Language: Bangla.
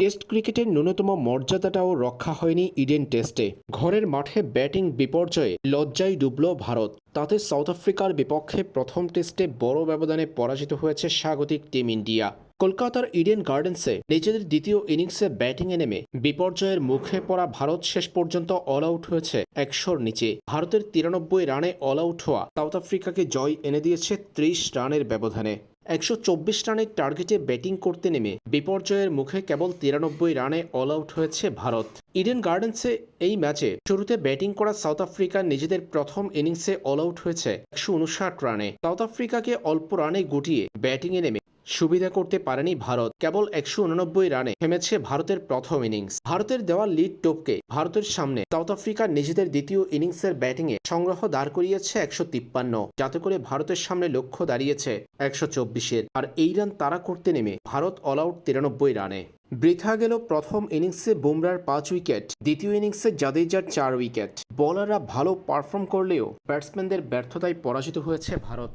টেস্ট ক্রিকেটের ন্যূনতম মর্যাদাটাও রক্ষা হয়নি ইডেন টেস্টে। ঘরের মাঠে ব্যাটিং বিপর্যয়ে লজ্জায় ডুবল ভারত। তাতে সাউথ আফ্রিকার বিপক্ষে প্রথম টেস্টে বড় ব্যবধানে পরাজিত হয়েছে স্বাগতিক টিম ইন্ডিয়া। কলকাতার ইডেন গার্ডেন্সে নিজেদের দ্বিতীয় ইনিংসে ব্যাটিংয়ে নেমে বিপর্যয়ের মুখে পড়া ভারত শেষ পর্যন্ত অল আউট হয়েছে একশোর নিচে। ভারতের তিরানব্বই রানে অল আউট হওয়া সাউথ আফ্রিকাকে জয় এনে দিয়েছে ত্রিশ রানের ব্যবধানে। একশো চব্বিশ রানের টার্গেটে ব্যাটিং করতে নেমে বিপর্যয়ের মুখে কেবল তিরানব্বই রানে অল আউট হয়েছে ভারত। ইডেন গার্ডেন্সে এই ম্যাচে শুরুতে ব্যাটিং করা সাউথ আফ্রিকা নিজেদের প্রথম ইনিংসে অল আউট হয়েছে একশো উনষাট রানে। সাউথ আফ্রিকাকে অল্প রানে গুটিয়ে ব্যাটিংয়ে নেমে সুবিধা করতে পারেনি ভারত। কেবল একশো উননব্বই রানে থেমেছে ভারতের প্রথম ইনিংস। ভারতের দেওয়া লিড টোপকে ভারতের সামনে সাউথ আফ্রিকা নিজেদের দ্বিতীয় ইনিংসের ব্যাটিংয়ে সংগ্রহ দাঁড় করিয়েছে একশো তিপ্পান্ন। যাতে করে ভারতের সামনে লক্ষ্য দাঁড়িয়েছে একশো চব্বিশের। আর এই রান তারা করতে নেমে ভারত অল আউট তিরানব্বই রানে। বৃথা গেল প্রথম ইনিংসে বুমরার পাঁচ উইকেট, দ্বিতীয় ইনিংসে জাদেজার চার উইকেট। বোলাররা ভালো পারফর্ম করলেও ব্যাটসম্যানদের ব্যর্থতায় পরাজিত হয়েছে ভারত।